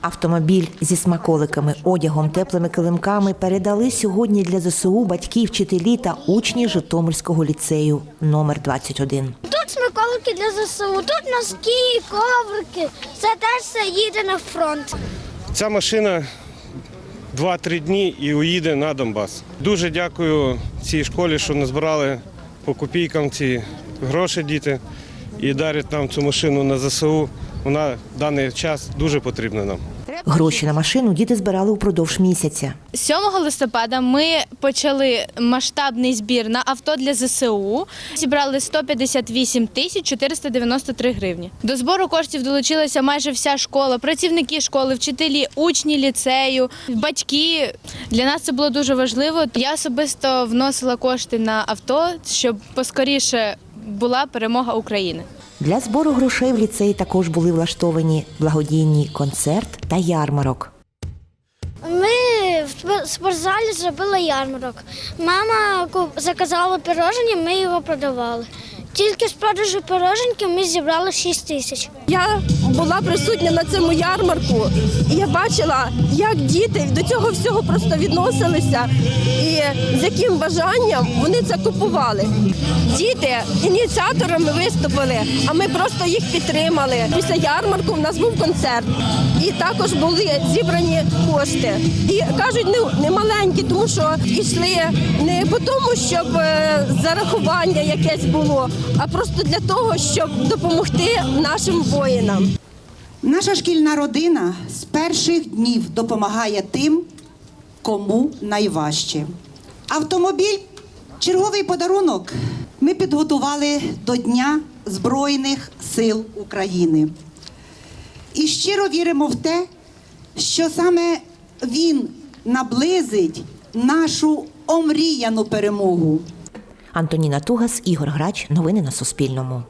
Автомобіль зі смаколиками, одягом, теплими килимками передали сьогодні для ЗСУ батьки, вчителі та учні Житомирського ліцею номер 21. Тут смаколики для ЗСУ, тут носки, коврики. Це теж все їде на фронт. Ця машина 2-3 дні і уїде на Донбас. Дуже дякую цій школі, що назбирали по копійкам ці гроші діти і дарять нам цю машину на ЗСУ. Вона в даний час дуже потрібна нам. Гроші на машину діти збирали упродовж місяця. 7 листопада ми почали масштабний збір на авто для ЗСУ. Зібрали 158 тисяч 493 гривні. До збору коштів долучилася майже вся школа, працівники школи, вчителі, учні ліцею, батьки. Для нас це було дуже важливо. Я особисто вносила кошти на авто, щоб поскоріше була перемога України. Для збору грошей в ліцеї також були влаштовані благодійні концерт та ярмарок. Ми в спортзалі зробили ярмарок. Мама заказала пирожені, ми його продавали. Тільки з продажу пироженки ми зібрали 6 тисяч. Я була присутня на цьому ярмарку, і я бачила, як діти до цього всього просто відносилися, і з яким бажанням вони це купували. Діти ініціаторами виступили, а ми просто їх підтримали. Після ярмарку в нас був концерт, і також були зібрані кошти. І кажуть, не, не маленькі, що йшли не по тому, щоб е, зарахування якесь було, а просто для того, щоб допомогти нашим воїнам. Наша шкільна родина з перших днів допомагає тим, кому найважче. Автомобіль черговий подарунок ми підготували до Дня Збройних сил України. І щиро віримо в те, що саме він наблизить нашу омріяну перемогу. Антоніна Тугас, Ігор Грач. Новини на Суспільному.